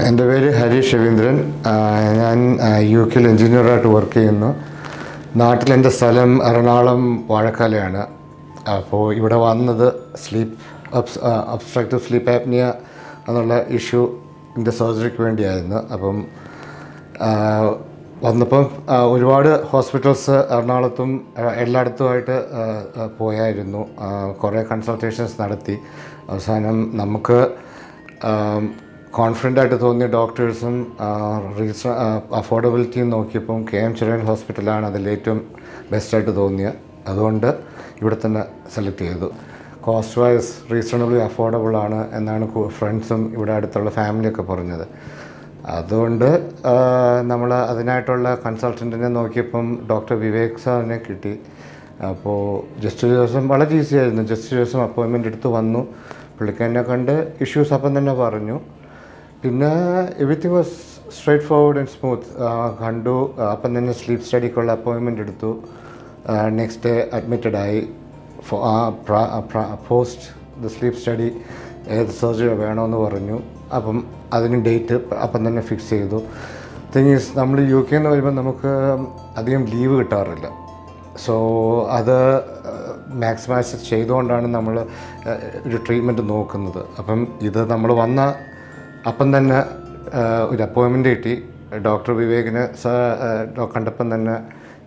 എന്റെ പേര് ഹരീഷ് രവീന്ദ്രൻ. ഞാൻ യു കെയിൽ എഞ്ചിനീയറായിട്ട് വർക്ക് ചെയ്യുന്നു. നാട്ടിലെന്റെ സ്ഥലം എറണാകുളം വാഴക്കാലയാണ്. അപ്പോൾ ഇവിടെ വന്നത് സ്ലീപ്പ് അബ്സ്ട്രക്റ്റീവ് സ്ലീപ്പ് ആപ്നിയ എന്നുള്ള ഇഷ്യൂ എന്റെ സർജറിക്ക് വേണ്ടിയായിരുന്നു. അപ്പം വന്നപ്പം ഒരുപാട് ഹോസ്പിറ്റൽസ് എറണാകുളത്തും എല്ലായിടത്തുമായിട്ട് പോയായിരുന്നു. കുറേ കൺസൾട്ടേഷൻസ് നടത്തി. അവസാനം നമുക്ക് കോൺഫിഡന്റ് ആയിട്ട് തോന്നിയ ഡോക്ടേഴ്സും റീസ അഫോർഡബിലിറ്റിയും നോക്കിയപ്പം കെ എം ചിറയൻ ഹോസ്പിറ്റലാണ് അതിൽ ഏറ്റവും ബെസ്റ്റായിട്ട് തോന്നിയത് അതുകൊണ്ട് ഇവിടെ തന്നെ സെലക്ട് ചെയ്തു. കോസ്റ്റ് വൈസ് റീസണബിളി അഫോർഡബിൾ ആണ് എന്നാണ് ഫ്രണ്ട്സും ഇവിടെ അടുത്തുള്ള ഫാമിലിയൊക്കെ പറഞ്ഞത്. അതുകൊണ്ട് നമ്മൾ അതിനായിട്ടുള്ള കൺസൾട്ടന്റിനെ നോക്കിയപ്പം ഡോക്ടർ വിവേക് സാറിനെ കിട്ടി. അപ്പോൾ ജസ്റ്റ് ദിവസം വളരെ ഈസി ആയിരുന്നു. ജസ്റ്റ് ദിവസം അപ്പോയിൻമെന്റ് എടുത്ത് വന്നു. പുള്ളിക്കാരനെ കണ്ട് ഇഷ്യൂസ് അപ്പം തന്നെ പറഞ്ഞു. പിന്നെ everything was straight forward and smooth കണ്ടു. അപ്പം തന്നെ സ്ലീപ്പ് സ്റ്റഡിക്കുള്ള അപ്പോയിൻമെന്റ് എടുത്തു. നെക്സ്റ്റ് ഡേ അഡ്മിറ്റഡ് ആയി. പോസ്റ്റ് ദ സ്ലീപ്പ് സ്റ്റഡി ഏത് സർജറി വേണമെന്ന് പറഞ്ഞു. അപ്പം അതിന് ഡേറ്റ് അപ്പം തന്നെ ഫിക്സ് ചെയ്തു. തിങ് ഈസ് നമ്മൾ യു കെ എന്ന് വരുമ്പോൾ നമുക്ക് അധികം ലീവ് കിട്ടാറില്ല. സോ അത് മാക്സിമൈസ് ചെയ്തുകൊണ്ടാണ് നമ്മൾ ഒരു ട്രീറ്റ്മെന്റ് നോക്കുന്നത്. അപ്പം ഇത് നമ്മൾ വന്ന അപ്പം തന്നെ ഒരു അപ്പോയിൻമെന്റ് കിട്ടി. ഡോക്ടർ വിവേകിന് കണ്ടപ്പം തന്നെ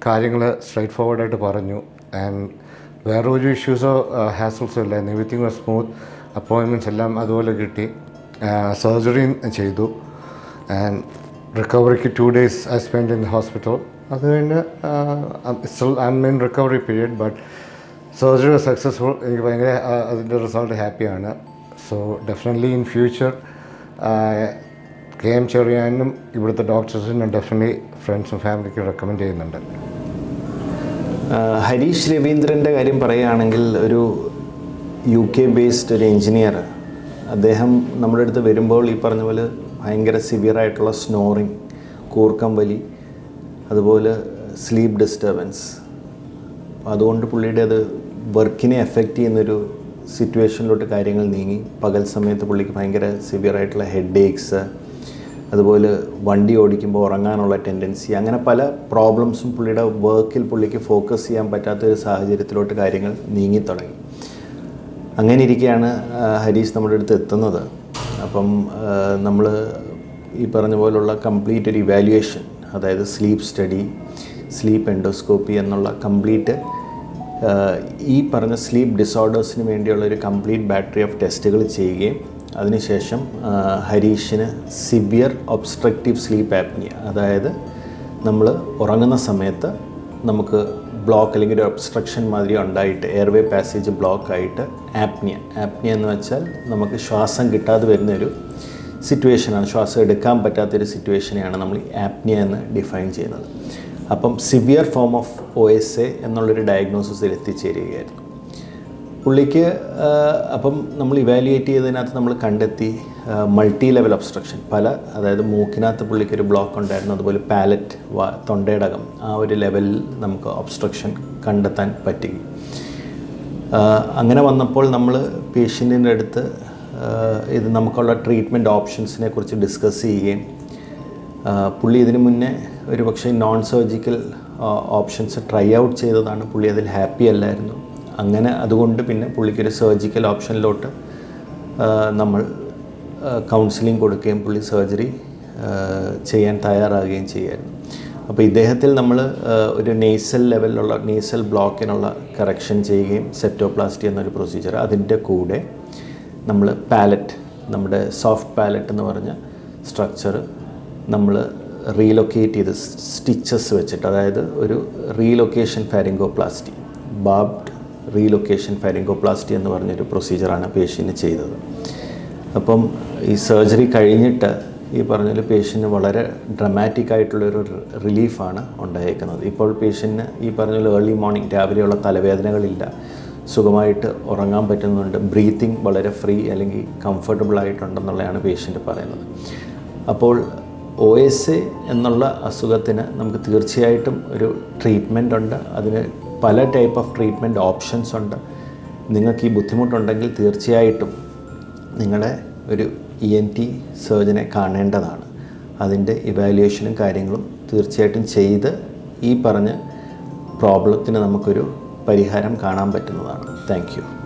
കാര്യങ്ങൾ സ്ട്രൈറ്റ് ഫോർവേഡായിട്ട് പറഞ്ഞു. ആൻഡ് വേറെ ഒരു ഇഷ്യൂസോ ഹാസൽസോ ഇല്ല. എവറിത്തിങ് വാസ് സ്മൂത്ത് അപ്പോയിൻമെന്റ്സ് എല്ലാം അതുപോലെ കിട്ടി. സർജറിയും ചെയ്തു. And റിക്കവറിക്ക് two days I spend in hospital അത് കഴിഞ്ഞ് still I main recovery period but surgery successful എനിക്ക് ഭയങ്കര അതിന്റെ റിസൾട്ട് ഹാപ്പിയാണ് so definitely in future K M ചെറിയാനും ഇവിടുത്തെ ഡോക്ടേഴ്സിനും ഡെഫിനറ്റ്ലി ഫ്രണ്ട്സും ഫാമിലിക്കും റെക്കമെൻഡ് ചെയ്യുന്നുണ്ട്. ഹരീഷ് രവീന്ദ്രന്റെ കാര്യം പറയുകയാണെങ്കിൽ ഒരു യു കെ ബേസ്ഡ് ഒരു എഞ്ചിനീയർ അദ്ദേഹം നമ്മുടെ അടുത്ത് വരുമ്പോൾ ഈ പറഞ്ഞ പോലെ ഭയങ്കര സിവിയറായിട്ടുള്ള സ്നോറിങ് കൂർക്കം വലി അതുപോലെ സ്ലീപ്പ് ഡിസ്റ്റർബൻസ് അതുകൊണ്ട് പുള്ളിയുടെ അത് വർക്കിനെ എഫക്റ്റ് ചെയ്യുന്നൊരു സിറ്റുവേഷനിലോട്ട് കാര്യങ്ങൾ നീങ്ങി. പകൽ സമയത്ത് പുള്ളിക്ക് ഭയങ്കര സിവിയറായിട്ടുള്ള ഹെഡ് ഏക്സ് അതുപോലെ വണ്ടി ഓടിക്കുമ്പോൾ ഉറങ്ങാനുള്ള ടെൻഡൻസി അങ്ങനെ പല പ്രോബ്ലംസും പുള്ളിയുടെ വർക്കിൽ പുള്ളിക്ക് ഫോക്കസ് ചെയ്യാൻ പറ്റാത്തൊരു സാഹചര്യത്തിലോട്ട് കാര്യങ്ങൾ നീങ്ങി തുടങ്ങി. അങ്ങനെ ഇരിക്കെയാണ് ഹരീസ് ഹരീഷ് നമ്മുടെ അടുത്ത് എത്തുന്നത്. അപ്പം നമ്മൾ ഈ പറഞ്ഞ പോലുള്ള കംപ്ലീറ്റ് ഒരു ഇവാലുവേഷൻ അതായത് സ്ലീപ്പ് സ്റ്റഡി സ്ലീപ്പ് എൻഡോസ്കോപ്പി എന്നുള്ള കംപ്ലീറ്റ് ഈ പറഞ്ഞ സ്ലീപ്പ് ഡിസോർഡേഴ്സിന് വേണ്ടിയുള്ള ഒരു കംപ്ലീറ്റ് ബാറ്ററി ഓഫ് ടെസ്റ്റുകൾ ചെയ്യുകയും അതിനുശേഷം ഹരീഷിന് സിവിയർ ഒബ്സ്ട്രക്റ്റീവ് സ്ലീപ്പ് ആപ്നിയ അതായത് നമ്മൾ ഉറങ്ങുന്ന സമയത്ത് നമുക്ക് ബ്ലോക്ക് അല്ലെങ്കിൽ ഒരു ഒബ്സ്ട്രക്ഷൻ മാതിരി ഉണ്ടായിട്ട് എയർവേ പാസേജ് ബ്ലോക്ക് ആയിട്ട് ആപ്നിയ ആപ്നിയ എന്ന് വെച്ചാൽ നമുക്ക് ശ്വാസം കിട്ടാതെ വരുന്നൊരു സിറ്റുവേഷനാണ് ശ്വാസം എടുക്കാൻ പറ്റാത്തൊരു സിറ്റുവേഷനെയാണ് നമ്മൾ ആപ്നിയ എന്ന് ഡിഫൈൻ ചെയ്യുന്നത്. അപ്പം severe form of O S A എന്നുള്ളൊരു ഡയഗ്നോസിസിൽ എത്തിച്ചേരുകയായിരുന്നു. പുള്ളിക്ക് അപ്പം നമ്മൾ ഇവാലുവേറ്റ് ചെയ്തതിനകത്ത് നമ്മൾ കണ്ടെത്തി മൾട്ടി ലെവൽ ഒബ്സ്ട്രക്ഷൻ പല അതായത് മൂക്കിനകത്ത് പുള്ളിക്ക് ഒരു ബ്ലോക്ക് ഉണ്ടായിരുന്നു അതുപോലെ പാലറ്റ് തൊണ്ടയടകം ആ ഒരു ലെവലിൽ നമുക്ക് ഒബ്സ്ട്രക്ഷൻ കണ്ടെത്താൻ പറ്റി. അങ്ങനെ വന്നപ്പോൾ നമ്മൾ പേഷ്യന്റിന്റെ അടുത്ത് ഇത് നമുക്കുള്ള ട്രീറ്റ്മെന്റ് ഓപ്ഷൻസിനെ കുറിച്ച് ഡിസ്കസ് ചെയ്യുകയും പുള്ളി ഇതിനു മുന്നേ ഒരു പക്ഷേ non surgical options try out ചെയ്തതാണ്. പുള്ളി അതിൽ ഹാപ്പി അല്ലായിരുന്നു. അങ്ങനെ അതുകൊണ്ട് പിന്നെ പുള്ളിക്കൊരു സർജിക്കൽ ഓപ്ഷനിലോട്ട് നമ്മൾ കൗൺസിലിംഗ് കൊടുക്കുകയും പുള്ളി സർജറി ചെയ്യാൻ തയ്യാറാകുകയും ചെയ്യായിരുന്നു. അപ്പോൾ ഇദ്ദേഹത്തിൽ നമ്മൾ ഒരു നേസൽ ലെവലിലുള്ള നേസൽ ബ്ലോക്കിനുള്ള കറക്ഷൻ ചെയ്യുകയും സെപ്റ്റോപ്ലാസ്റ്റി എന്നൊരു പ്രൊസീജിയർ അതിന്റെ കൂടെ നമ്മൾ പാലറ്റ് നമ്മുടെ സോഫ്റ്റ് പാലറ്റ് എന്ന് പറഞ്ഞ സ്ട്രക്ചർ നമ്മൾ റീലൊക്കേറ്റ് ചെയ്ത് സ്റ്റിച്ചസ് വെച്ചിട്ട് അതായത് ഒരു റീലൊക്കേഷൻ ഫാരിങ്കോപ്ലാസ്റ്റി ബാബ്ഡ് റീലൊക്കേഷൻ ഫാരിങ്കോപ്ലാസ്റ്റി എന്ന് പറഞ്ഞൊരു പ്രൊസീജിയറാണ് പേഷ്യന് ചെയ്തത്. അപ്പം ഈ സർജറി കഴിഞ്ഞിട്ട് ഈ പറഞ്ഞ പേഷ്യന്റ് വളരെ ഡ്രമാറ്റിക് ആയിട്ടുള്ളൊരു റിലീഫാണ് ഉണ്ടായേക്കുന്നത്. ഇപ്പോൾ പേഷ്യന്റിന് ഈ പറഞ്ഞ ഏർലി മോർണിംഗ് രാവിലെയുള്ള തലവേദനകളില്ല. സുഖമായിട്ട് ഉറങ്ങാൻ പറ്റുന്നുണ്ട്. ബ്രീത്തിങ് വളരെ ഫ്രീ അല്ലെങ്കിൽ കംഫർട്ടബിൾ ആയിട്ടുണ്ടെന്നുള്ളതാണ് പേഷ്യന്റ് പറയുന്നത്. അപ്പോൾ ഒ എസ് എ എന്നുള്ള അസുഖത്തിന് നമുക്ക് തീർച്ചയായിട്ടും ഒരു ട്രീറ്റ്മെന്റ് ഉണ്ട്. അതിന് പല ടൈപ്പ് ഓഫ് ട്രീറ്റ്മെന്റ് ഓപ്ഷൻസ് ഉണ്ട്. നിങ്ങൾക്ക് ഈ ബുദ്ധിമുട്ടുണ്ടെങ്കിൽ തീർച്ചയായിട്ടും നിങ്ങളുടെ ഒരു ഇ എൻ ടി സർജനെ കാണേണ്ടതാണ്. അതിന്റെ ഇവാലുവേഷനും കാര്യങ്ങളും തീർച്ചയായിട്ടും ചെയ്ത് ഈ പറഞ്ഞ പ്രോബ്ലത്തിന് നമുക്കൊരു പരിഹാരം കാണാൻ പറ്റുന്നതാണ്. താങ്ക്